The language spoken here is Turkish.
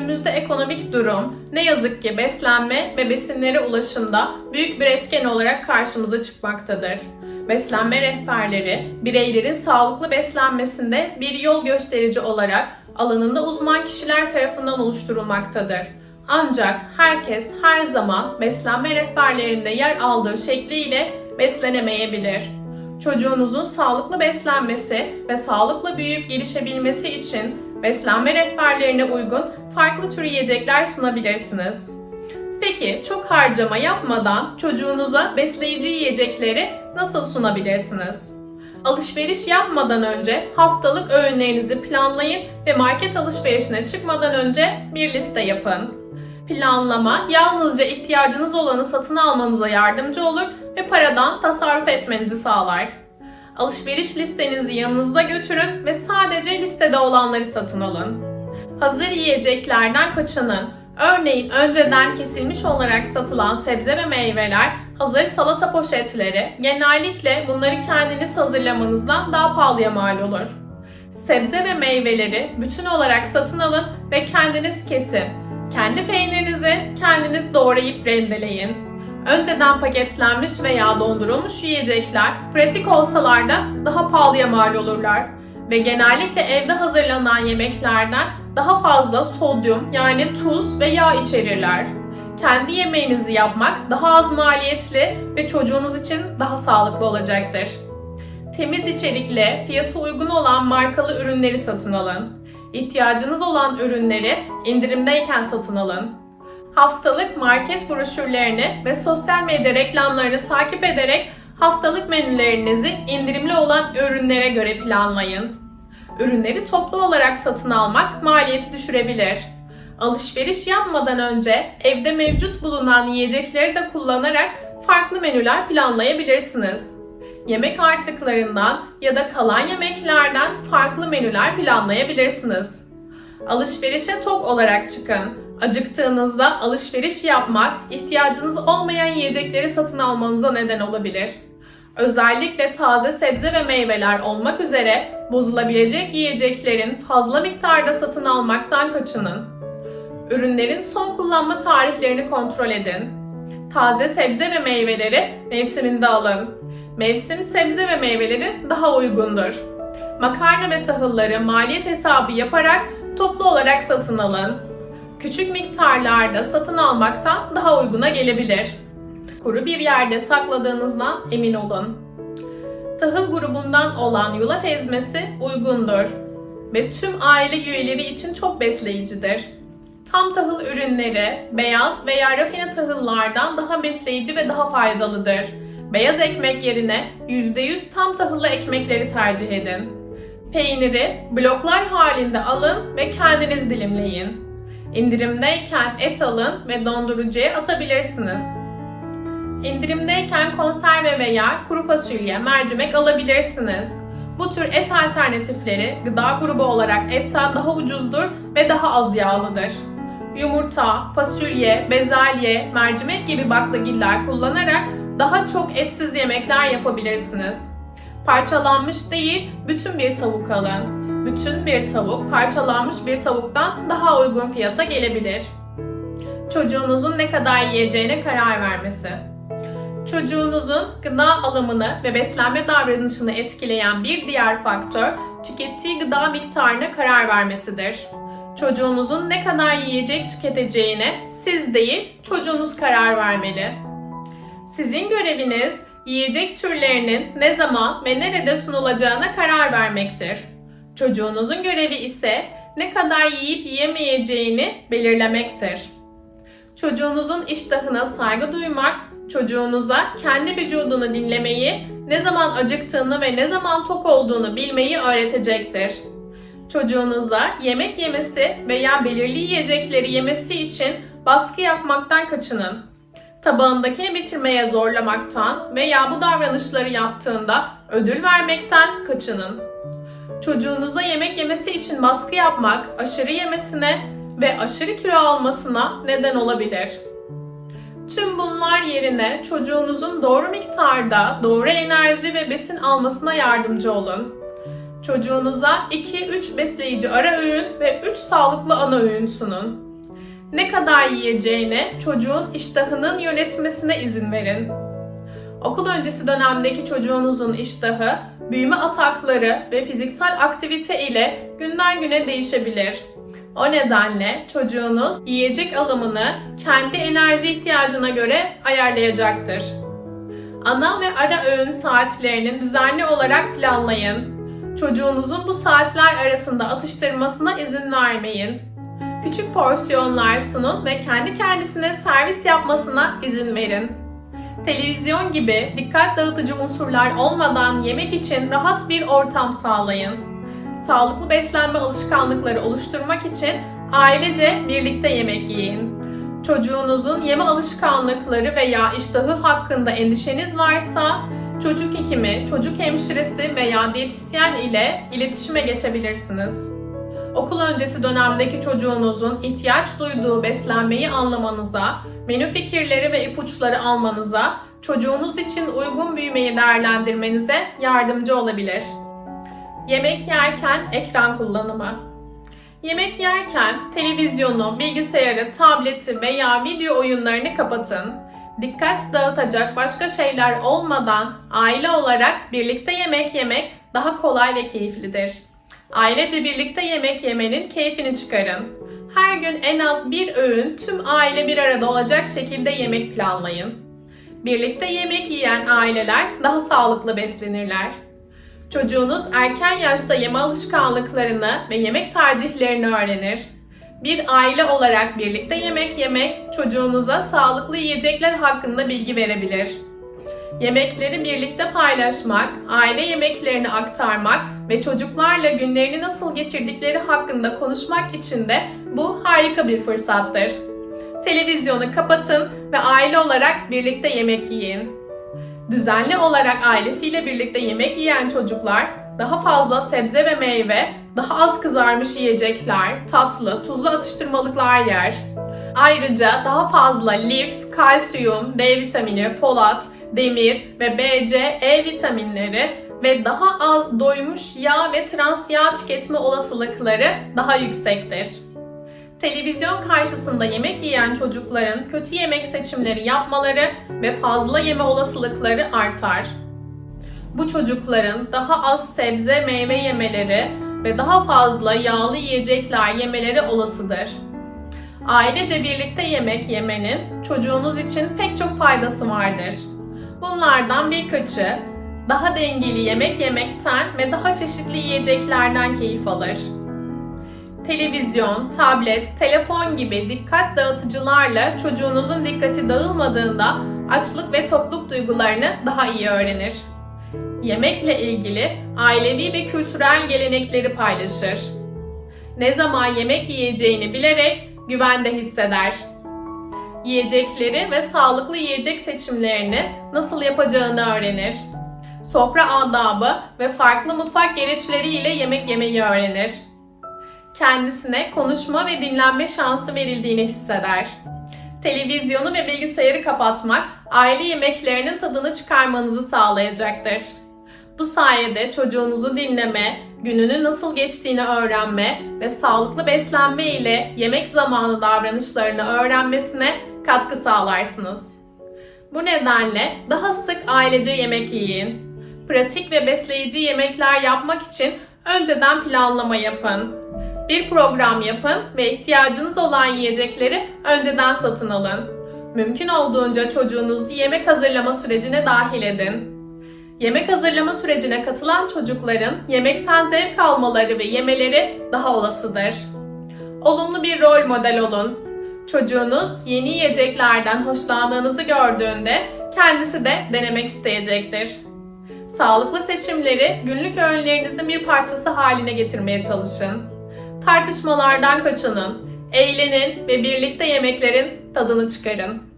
Günümüzde ekonomik durum ne yazık ki beslenme ve besinlere ulaşımda büyük bir etken olarak karşımıza çıkmaktadır. Beslenme rehberleri, bireylerin sağlıklı beslenmesinde bir yol gösterici olarak alanında uzman kişiler tarafından oluşturulmaktadır. Ancak herkes her zaman beslenme rehberlerinde yer aldığı şekliyle beslenemeyebilir. Çocuğunuzun sağlıklı beslenmesi ve sağlıklı büyüyüp gelişebilmesi için beslenme rehberlerine uygun farklı tür yiyecekler sunabilirsiniz. Peki çok harcama yapmadan çocuğunuza besleyici yiyecekleri nasıl sunabilirsiniz? Alışveriş yapmadan önce haftalık öğünlerinizi planlayın ve market alışverişine çıkmadan önce bir liste yapın. Planlama yalnızca ihtiyacınız olanı satın almanıza yardımcı olur ve paradan tasarruf etmenizi sağlar. Alışveriş listenizi yanınızda götürün ve sadece listede olanları satın alın. Hazır yiyeceklerden kaçının. Örneğin önceden kesilmiş olarak satılan sebze ve meyveler, hazır salata poşetleri genellikle bunları kendiniz hazırlamanızdan daha pahalıya mal olur. Sebze ve meyveleri bütün olarak satın alın ve kendiniz kesin. Kendi peynirinizi kendiniz doğrayıp rendeleyin. Önceden paketlenmiş veya dondurulmuş yiyecekler pratik olsalar da daha pahalıya mal olurlar ve genellikle evde hazırlanan yemeklerden daha fazla sodyum yani tuz ve yağ içerirler. Kendi yemeğinizi yapmak daha az maliyetli ve çocuğunuz için daha sağlıklı olacaktır. Temiz içerikli, fiyatı uygun olan markalı ürünleri satın alın. İhtiyacınız olan ürünleri indirimdeyken satın alın. Haftalık market broşürlerini ve sosyal medya reklamlarını takip ederek haftalık menülerinizi indirimli olan ürünlere göre planlayın. Ürünleri toplu olarak satın almak maliyeti düşürebilir. Alışveriş yapmadan önce evde mevcut bulunan yiyecekleri de kullanarak farklı menüler planlayabilirsiniz. Yemek artıklarından ya da kalan yemeklerden farklı menüler planlayabilirsiniz. Alışverişe tok olarak çıkın. Acıktığınızda alışveriş yapmak, ihtiyacınız olmayan yiyecekleri satın almanıza neden olabilir. Özellikle taze sebze ve meyveler olmak üzere bozulabilecek yiyeceklerin fazla miktarda satın almaktan kaçının. Ürünlerin son kullanma tarihlerini kontrol edin. Taze sebze ve meyveleri mevsiminde alın. Mevsim sebze ve meyveleri daha uygundur. Makarna ve tahılları maliyet hesabı yaparak toplu olarak satın alın. Küçük miktarlarda satın almaktan daha uyguna gelebilir. Kuru bir yerde sakladığınızdan emin olun. Tahıl grubundan olan yulaf ezmesi uygundur ve tüm aile üyeleri için çok besleyicidir. Tam tahıl ürünleri beyaz veya rafine tahıllardan daha besleyici ve daha faydalıdır. Beyaz ekmek yerine %100 tam tahıllı ekmekleri tercih edin. Peyniri bloklar halinde alın ve kendiniz dilimleyin. İndirimdeyken et alın ve dondurucuya atabilirsiniz. İndirimdeyken konserve veya kuru fasulye, mercimek alabilirsiniz. Bu tür et alternatifleri gıda grubu olarak etten daha ucuzdur ve daha az yağlıdır. Yumurta, fasulye, bezelye, mercimek gibi baklagiller kullanarak daha çok etsiz yemekler yapabilirsiniz. Parçalanmış değil, bütün bir tavuk alın. Bütün bir tavuk parçalanmış bir tavuktan daha uygun fiyata gelebilir. Çocuğunuzun ne kadar yiyeceğine karar vermesi. Çocuğunuzun gıda alımını ve beslenme davranışını etkileyen bir diğer faktör tükettiği gıda miktarına karar vermesidir. Çocuğunuzun ne kadar yiyecek tüketeceğine siz değil, çocuğunuz karar vermeli. Sizin göreviniz yiyecek türlerinin ne zaman ve nerede sunulacağına karar vermektir. Çocuğunuzun görevi ise ne kadar yiyip yiyemeyeceğini belirlemektir. Çocuğunuzun iştahına saygı duymak, çocuğunuza kendi vücudunu dinlemeyi, ne zaman acıktığını ve ne zaman tok olduğunu bilmeyi öğretecektir. Çocuğunuza yemek yemesi veya belirli yiyecekleri yemesi için baskı yapmaktan kaçının. Tabağındakini bitirmeye zorlamaktan veya bu davranışları yaptığında ödül vermekten kaçının. Çocuğunuza yemek yemesi için baskı yapmak aşırı yemesine ve aşırı kilo almasına neden olabilir. Tüm bunlar yerine çocuğunuzun doğru miktarda doğru enerji ve besin almasına yardımcı olun. Çocuğunuza 2-3 besleyici ara öğün ve 3 sağlıklı ana öğün sunun. Ne kadar yiyeceğine çocuğun iştahının yönetmesine izin verin. Okul öncesi dönemdeki çocuğunuzun iştahı, büyüme atakları ve fiziksel aktivite ile günden güne değişebilir. O nedenle çocuğunuz yiyecek alımını kendi enerji ihtiyacına göre ayarlayacaktır. Ana ve ara öğün saatlerinin düzenli olarak planlayın. Çocuğunuzun bu saatler arasında atıştırmasına izin vermeyin. Küçük porsiyonlar sunun ve kendi kendisine servis yapmasına izin verin. Televizyon gibi dikkat dağıtıcı unsurlar olmadan yemek için rahat bir ortam sağlayın. Sağlıklı beslenme alışkanlıkları oluşturmak için ailece birlikte yemek yiyin. Çocuğunuzun yeme alışkanlıkları veya iştahı hakkında endişeniz varsa çocuk hekimi, çocuk hemşiresi veya diyetisyen ile iletişime geçebilirsiniz. Okul öncesi dönemdeki çocuğunuzun ihtiyaç duyduğu beslenmeyi anlamanıza, menü fikirleri ve ipuçları almanıza, çocuğunuz için uygun büyümeyi değerlendirmenize yardımcı olabilir. Yemek yerken ekran kullanımı. Yemek yerken televizyonu, bilgisayarı, tableti veya video oyunlarını kapatın. Dikkat dağıtacak başka şeyler olmadan aile olarak birlikte yemek yemek daha kolay ve keyiflidir. Ailece birlikte yemek yemenin keyfini çıkarın. Her gün en az bir öğün tüm aile bir arada olacak şekilde yemek planlayın. Birlikte yemek yiyen aileler daha sağlıklı beslenirler. Çocuğunuz erken yaşta yeme alışkanlıklarını ve yemek tercihlerini öğrenir. Bir aile olarak birlikte yemek yemek çocuğunuza sağlıklı yiyecekler hakkında bilgi verebilir. Yemekleri birlikte paylaşmak, aile yemeklerini aktarmak ve çocuklarla günlerini nasıl geçirdikleri hakkında konuşmak için de bu harika bir fırsattır. Televizyonu kapatın ve aile olarak birlikte yemek yiyin. Düzenli olarak ailesiyle birlikte yemek yiyen çocuklar daha fazla sebze ve meyve, daha az kızarmış yiyecekler, tatlı, tuzlu atıştırmalıklar yer. Ayrıca daha fazla lif, kalsiyum, D vitamini, folat, demir ve B, C, E vitaminleri ve daha az doymuş yağ ve trans yağ tüketme olasılıkları daha yüksektir. Televizyon karşısında yemek yiyen çocukların kötü yemek seçimleri yapmaları ve fazla yeme olasılıkları artar. Bu çocukların daha az sebze meyve yemeleri ve daha fazla yağlı yiyecekler yemeleri olasıdır. Ailece birlikte yemek yemenin çocuğunuz için pek çok faydası vardır. Bunlardan birkaçı daha dengeli yemek yemekten ve daha çeşitli yiyeceklerden keyif alır televizyon, tablet, telefon gibi dikkat dağıtıcılarla çocuğunuzun dikkati dağılmadığında açlık ve tokluk duygularını daha iyi öğrenir. Yemekle ilgili ailevi ve kültürel gelenekleri paylaşır. Ne zaman yemek yiyeceğini bilerek güvende hisseder. Yiyecekleri ve sağlıklı yiyecek seçimlerini nasıl yapacağını öğrenir. Sofra adabı ve farklı mutfak gereçleriyle yemek yemeyi öğrenir kendisine konuşma ve dinlenme şansı verildiğini hisseder. Televizyonu ve bilgisayarı kapatmak aile yemeklerinin tadını çıkarmanızı sağlayacaktır. Bu sayede çocuğunuzu dinleme, gününün nasıl geçtiğini öğrenme ve sağlıklı beslenme ile yemek zamanı davranışlarını öğrenmesine katkı sağlarsınız. Bu nedenle daha sık ailece yemek yiyin. Pratik ve besleyici yemekler yapmak için önceden planlama yapın bir program yapın ve ihtiyacınız olan yiyecekleri önceden satın alın. Mümkün olduğunca çocuğunuzu yemek hazırlama sürecine dahil edin. Yemek hazırlama sürecine katılan çocukların yemekten zevk almaları ve yemeleri daha olasıdır. Olumlu bir rol model olun. Çocuğunuz yeni yiyeceklerden hoşlandığınızı gördüğünde kendisi de denemek isteyecektir. Sağlıklı seçimleri günlük öğünlerinizin bir parçası haline getirmeye çalışın. Tartışmalardan kaçının, eğlenin ve birlikte yemeklerin tadını çıkarın.